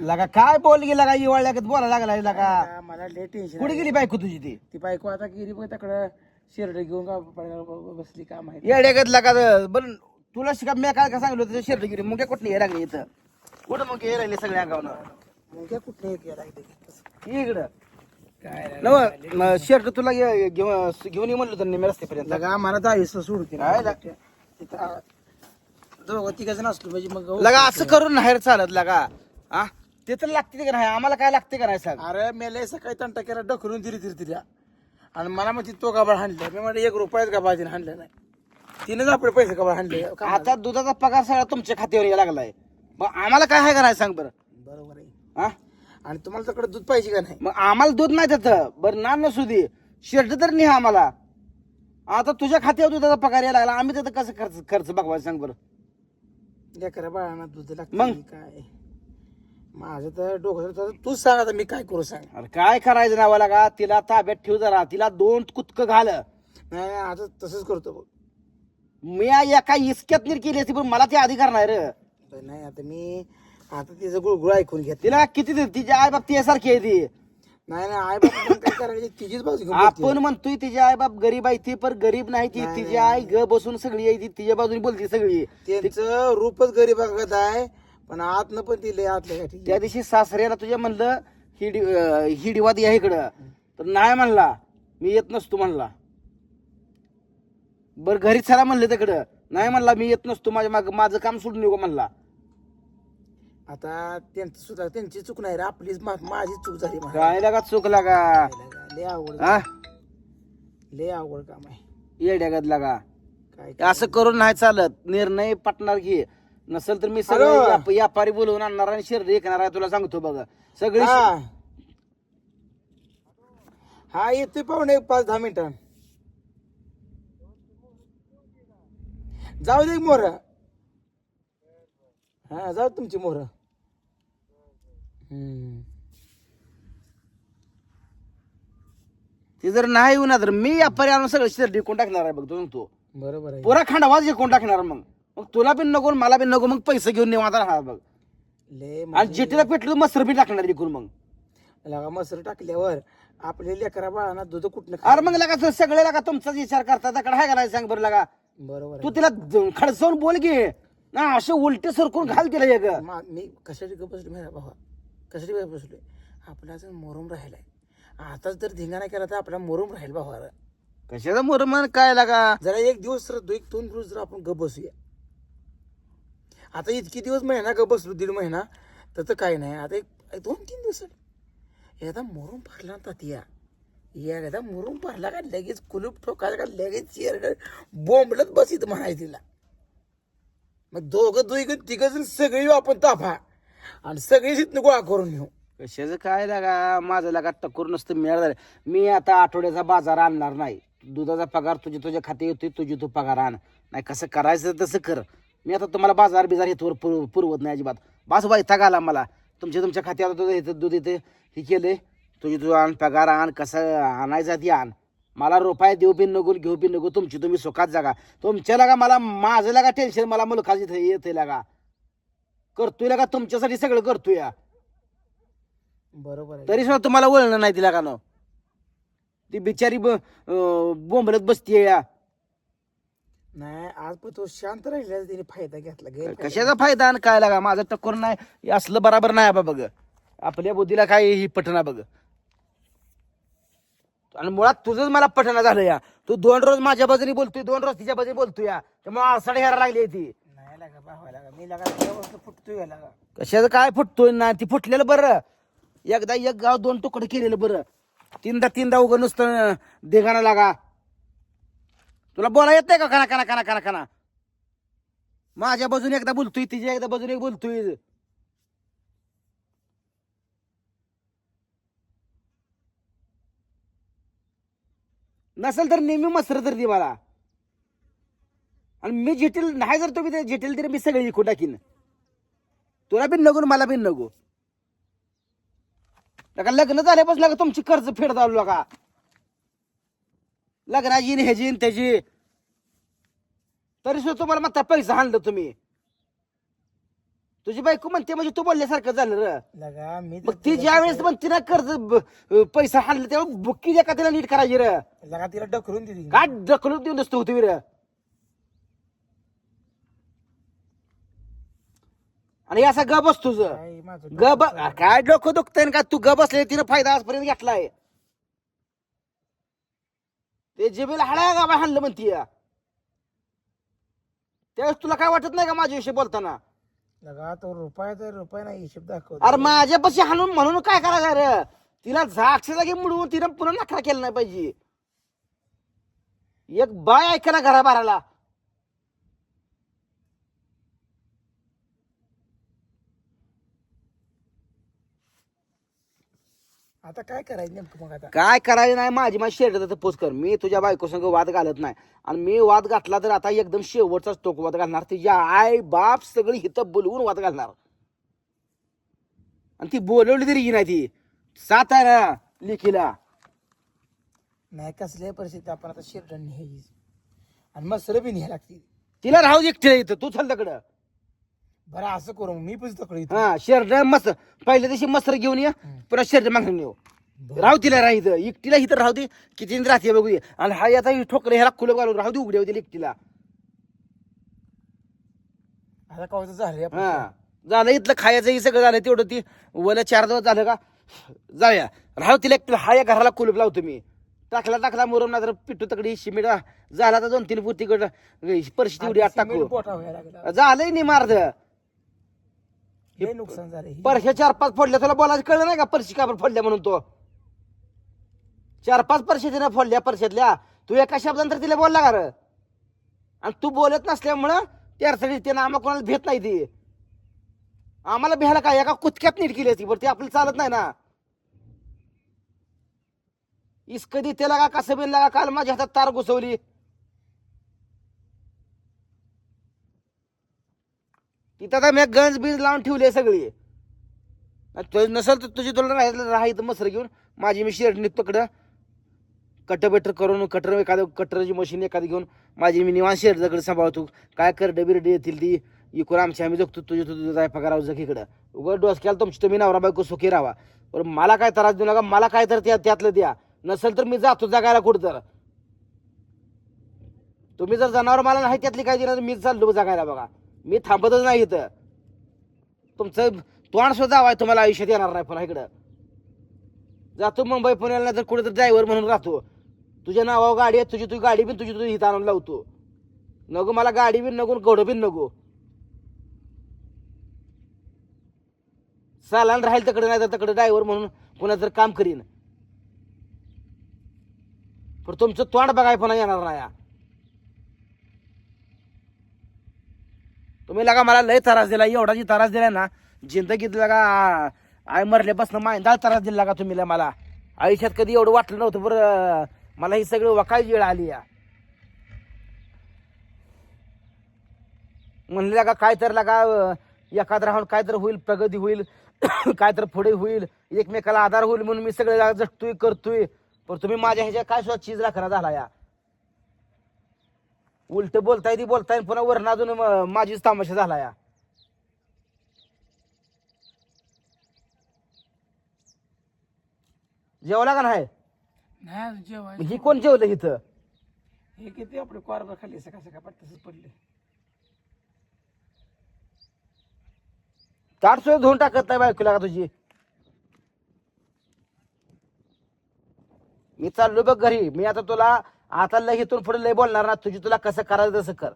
लगा काय बोल गेला का इवाळ लागत बोला लागला लगा? मला लय टेन्शन कुठे गेली बायको तुझी ती? ती बायको आता गेली बघ तिकडं शिरड घेऊन का ब- बसली का माहिती? येड्यागत लागा बरं तुला शिका मी काय काय सांगितलं होतं शर्टगिरी मुंग्या कुठली हे लागली इथं? कुठं मग हे राहिले सगळ्या अंगावनं? मग काय कुठलं लागलं. ये इकडं. काय नव शर्ट तुला घे- घेऊन घेऊन ये म्हणलं होतं मी रस्त्यापर्यंत. लगा मला जायचं सोडते. काय लाग- तिथं दोघं तिघं असलो म्हणजे मग लगा असं करून नाही चालत लगा. हा ते तर लागते का नाही? आम्हाला काय लागते का नाही सांग? अरे मेले सकाळी तंटा केला ढकलून दिली तिरी तिऱ्या आणि मला मग तो गाबाळ हाणलं मी म्हणजे एक रुपयाच तिने हाणलं नाही. तिनेच आपले पैसे गाबाळ हाणले. का- आता दुधाचा पगार सगळा तुमच्या खात्यावर यायला लागलाय. मग आम्हाला काय आहे का नाही सांग बरं? बरोबर आहे. हा आणि तुम्हाला तिकडे दूध पाहिजे का नाही? मग आम्हाला दूध नाही त्याचं बरं ना नसू दे शर्ट तर नाही आम्हाला. आता तुझ्या खात्यावर दुधाचा पगार यायला लागला. आम्ही त्याचं कसं खर्च खर्च बघवायचं सांग बरं? लेकरा बाळांना दूध लागतं मग? काय? माझं तर डोकं तर तूच सांग आता मी काय करू सांग. अरे काय करायचं नावाला का? तिला ताब्यात ठेव जरा. तिला दोन कुतक घाल. नाही नाही, आता तसंच करतो बघ. मी एका इस्क्यात नीर केली असती पण मला ते अधिकार नाही रे. पण नाही आता मी आता तिचं गुळगुळ ऐकून घेत तिला किती दे- तिची आई बाप तिच्यासारखी आहे ती. नाही नाही आई बाबा काय करायची? तिचीच बाजू घेऊन बोलते. आपण म्हणतोय तिची आई बाप गरीब आहे ती पण गरीब नाही ती. नाही, तिची आई ग बसून सगळी आहे ती. तिच्या बाजूने बोलती सगळी. त्यांचं रूपच गरीबागत आहे. पण आतनं पण दिले आतल्या गाठी त्या दिवशी सासऱ्याला तुझ्या म्हणलं ही डि- अं, ही डिवाद या इकडं. तर नाही म्हणला. मी येत नसतो म्हणला. बर घरी चला म्हणलं तिकडं. नाही म्हणला मी येत नसतो. माझ्या माग माझं काम सोडून निघू म्हणला. आता त्यांचं सुद्धा त्यांची चूक नाही रे. आपलीच मा- माझी चूक झाली. काय लागा चुकला का लय अवघड हा? लय अवघड काम आहे. येड्यागत लागा काय असं करून नाही चालत. निर्णय पटणार घे नसेल तर मी हॅलो. सगळं व्याप- व्यापारी बोलवून आणणार आणि शर्ट ऐकणार आहे तुला सांगतो बघा. सगळी हा. हा येतोय पाहुणे एक पाच दहा मिनिटां. जाऊ दे मोर. हा जाऊ तुमची मोर. ती जर नाही येऊन तर मी व्यापारी आणून सगळं शर्ट विकून टाकणार आहे बघ तू सांगतो. बरोबर आहे. पुरा खांडावाज विकून टाकणार मग. मग तुला पण नको आणि मला पण नको मग पैसे घेऊन निवांत राहणार बघ. लय आणि जेटीला पेटलं मस्तर बी टाकणार विकून मग. लगा मसर टाकल्यावर आपल्या लेकरा बाळांना दूध कुठनं अरे मग लगा सगळे लगा तुमचाच विचार करता त्याकडे आहे का नाही सांग बरं लगा. बरोबर तू तिला ज- खडसावून बोल घे ना असे उलटे सरकून घाल तिला एक. मा- मी कशासाठी गप बसलो मेरा भावा? कशासाठी गप बसलोय? आपला जर मोरम राहिलाय. आताच जर धिंगाणा केला तर आपला मोरम राहील भावा. कशाचा मोर मन काय लागा? जरा एक दिवस तर एक दोन दिवस जर आपण गप बसूया. आता इतकी दिवस महिना का बसलो दीड महिना. तर काय नाही. आता एक दोन तीन दिवस. एकदा मोरून पारला ना तात्या. एकदा मोरून पारला का लगेच कुलूप ठोकायला का लगेच चेअर बोंबलत बसित म्हणाय तिला. मग दोघं दोघं तिघं जण सगळी आपण ताफा. आणि सगळी तिथनं गोळा करून घेऊ. कशाचं काय लागा? माझं लागा टक्कर नसतं मिळालं झालं. मी आता आठवड्याचा बाजार आणणार नाही. दुधाचा पगार तुझे तुझ्या खाते येतोय तुझी तू पगार आण. नाही कसं करायचं तसं कर. मी आता तुम्हाला बाजार बिजार हेतूवर पुर पुरवत नाही अजिबात. बास वैताग आला मला. तुमच्या तुमच्या खात्यावर दूध येतं दूध येते. हे केलंय. तुझी तू आण पगार आण कसं आणायचं ती आण. मला रुपये देऊ बी नको घेऊ बी नको. तुमची तुम्ही सुखात जागा. तुमच्या लागा मला माझं लागा टेन्शन मला मुलखाच इथं येते लागा. करतोय लागा तुमच्यासाठी सगळं करतोय. या बरोबर तरी सुद्धा तुम्हाला वळणं नाही तिला का न ती बिचारी बोंबलत बसतीये या. नाही आज पण तो शांत राहिला तिने फायदा घेतला कशाचा फायदा आणि काय लागा? माझं टक्कर नाही हे असलं बराबर नाही बा बघ. आपल्या बुद्धीला काय ही पटना बघ. आणि मुळात तुझंच मला पटना झालं या. तू दोन रोज माझ्या बाजूने बोलतोय दोन रोज तिच्या बाजूने बोलतोय या. त्यामुळे आळसाडी ह्याला लागली ती. नाही लागा भावा लागा. मी लागा तेव्हा फुटतोय लागा. कशाचं काय फुटतोय ना ती फुटलेलं बरं. एकदा एक गाव दोन तुकडे केलेलं बरं. तीनदा तीनदा उगं नुसतं देगाना लागा. तुला बोला येत नाही का खरा खरा खरा खाना खाना माझ्या बाजूने एकदा बोलतोय तिच्या एकदा बाजूने एक बोलतोय. नसेल तर नेहमी मसर तर दे मला. आणि मी झेटील नाही जर तुम्ही झेटील तरी मी सगळी इकून टाकीन. तुला बी नको मला बी नको लग्न झाल्यापासून लगा तुमची कर्ज फेड चालू का लग्नाची न ह्याची न त्याची. तरी सुद्धा तुम्हाला मात्र पैसा आणलं तुम्ही. तुझी बायको म्हणते म्हणजे तू बोलल्यासारखं झालं र. लगा मी तर मग ती ज्या वेळेस म्हणते ना कर्ज ब- पैसा हाणलं तेव्हा बुक्की द्या का तिला नीट करायची र. लगा तिला ढकलून दिली का ढकलून देऊन नसतो होती र. आणि असं ग बस तुझं. काय माझं ग ब काय डोकं दुखतंय का तू ग बसले तिनं फायदा आजपर्यंत घेतलाय. ते जिबेला हाडा गाबा हाणलं म्हणतीय त्यावेळेस तुला काय वाटत नाही का माझ्याविषयी बोलताना? लगा तो रुपया तर रुपया नाही हिशोब दाखव. अरे माझ्यापाशी हाणून म्हणून काय करायचं रे? तिला झाक्ष जागी मुडवून तिनं पुन्हा नखरा केला नाही पाहिजे. एक बाय ऐका ना घराबाराला. आता काय करायचं नेमकं मग आता? काय करायचं नाही माझी माझी शेड पोच कर. मी तुझ्या बायको संग वाद घालत नाही. आणि मी वाद घातला तर आता एकदम शेवटचाच टोक वाद घालणार. तिच्या आई बाप सगळी हिथं बोलवून वाद घालणार. आणि ती बोलवली तरी नाही ती. सात आहे ना लिखीला. नाही कसल्या परिस्थिती आपण आता शिरड न्यायची आणि मसर बी न्याय लागते. तिला राहू इथं तू चल तिकडं बरं असं करू मग. मी पण तकडे हा शेरड मस्त. पहिल्या दिवशी मस्तर घेऊन ये पुन्हा शेरड मागून येऊ. राहू तिला राह इथं. एकटीला इथं राहू दे किती राहते बघू दे. आणि हा आता ठोकरे ह्याला खुलं घालून राहू दे उघड्या होतील एकटीला. आता झालं. हा. इथलं खायचं हे सगळं झालं तेवढं ती वला चार दिवस झालं का? जाऊया. राहू तिला एकटीला. हा या घराला कुलूप लावतो मी. टाकला टाकला मुरम ना तर पिटू तकडी शिमिट झाला तर दोन तीन पुतीकडं परिस्थिती एवढी आत टाकू. पोटा व्हायला लागला. झालंय नाही मार्द हे नुकसान झालं हे. परश्या चार पाच फोडल्या तुला बोलायचं कळलं नाही का? परशी का बरं फोडल्या म्हणून तो? चार पाच परशी तिने फोडल्या परश्यातल्या. तू एका शब्दानंतर तिला बोलला का रे? आणि तू बोलत नसल्यामुळं त्यासाठी त्यानं आम्हाला कोणाला भेट नाही ती. आम्हाला भ्यायला काय? एका कुचक्यात नीट केली असती बरं ती आपल्याला चालत नाही ना. इस कधी त्याला का? कसं बिन लागा काल माझ्या हातात तार घुसवली. तिथं आता मी गंज बिंज लावून ठेवली आहे सगळी. तुझं नसेल तर तुझी तुला राहायचं राहायचं मसर घेऊन माझी मी शेड पकडं. कटर बेटर करून कटर एखादं कटरची मशीन एखादी घेऊन माझी मी निवांत शेड जगड सांभाळतो. काय करडे बिरडे येतील ती. इकडं आमची आम्ही जगतो तुझे तुझं जाय पगार जग इकडं. उघड केला तुमची तुम्ही नवरा बायको सुखी राहा. बरं मला काय त्रास देऊ नका मला काय तर त्या त्यातलं द्या. नसेल तर मी जातो जगायला कुठं तर तुम्ही जर जनावर मला नाही त्यातली काय दिलं तर मीच चाललो जगायला बघा. मी थांबतच नाही इथं. तुमचं तोंड सुद्धा आहे तुम्हाला आयुष्यात येणार नाही पुन्हा इकडं. जातो मुंबई पुण्याला नाही तर कुठेतरी ड्रायव्हर म्हणून राहतो. तुझ्या नावावर गाडी आहे तुझी तुझी गाडी बिन तुझी तुझी हित आणून लावतो. नको मला गाडी बिन नको घोडं बिन नको. सालान राहील तिकडे नाही तर तिकडे ड्रायव्हर म्हणून पुन्हा जर काम करीन. पण तुमचं तोंड बघाय पुन्हा येणार नाही तुम्ही लगा मला लय त्रास दिला एवढा जी त्रास दिला ना. जिंदगीत लगा आय मरल्यापासून मायंदा त्रास दिला का तुम्ही मला. आयुष्यात कधी एवढं वाटलं नव्हतं बरं. मला ही सगळी वकायची वेळ आली या. म्हणले का काय तर लगा एखाद राहून काय तर होईल प्रगती होईल काय तर पुढे होईल एकमेकाला आधार होईल म्हणून मी सगळे जागा करतोय. पण तुम्ही माझ्या ह्याच्या काय सुद्धा चीज राखना झाला या? उलट बोलताय ती बोलताय पुन्हा वरण अजून म- माझीच तामाशा झाला या. जेवला का नाही? नाही अजून ही कोण जेवलं इथं? हे किती आपले कॉर्बर खाली सकाळ सकाळ पाठ तसंच पडले. ताट सुद्धा धुवून टाकत नाही बायकोला का तुझी? मी चाललो बघ घरी. मी आता तुला आता लय इथून पुढे लय बोलणार ना तुझी तुला कसं करायचं तसं कर.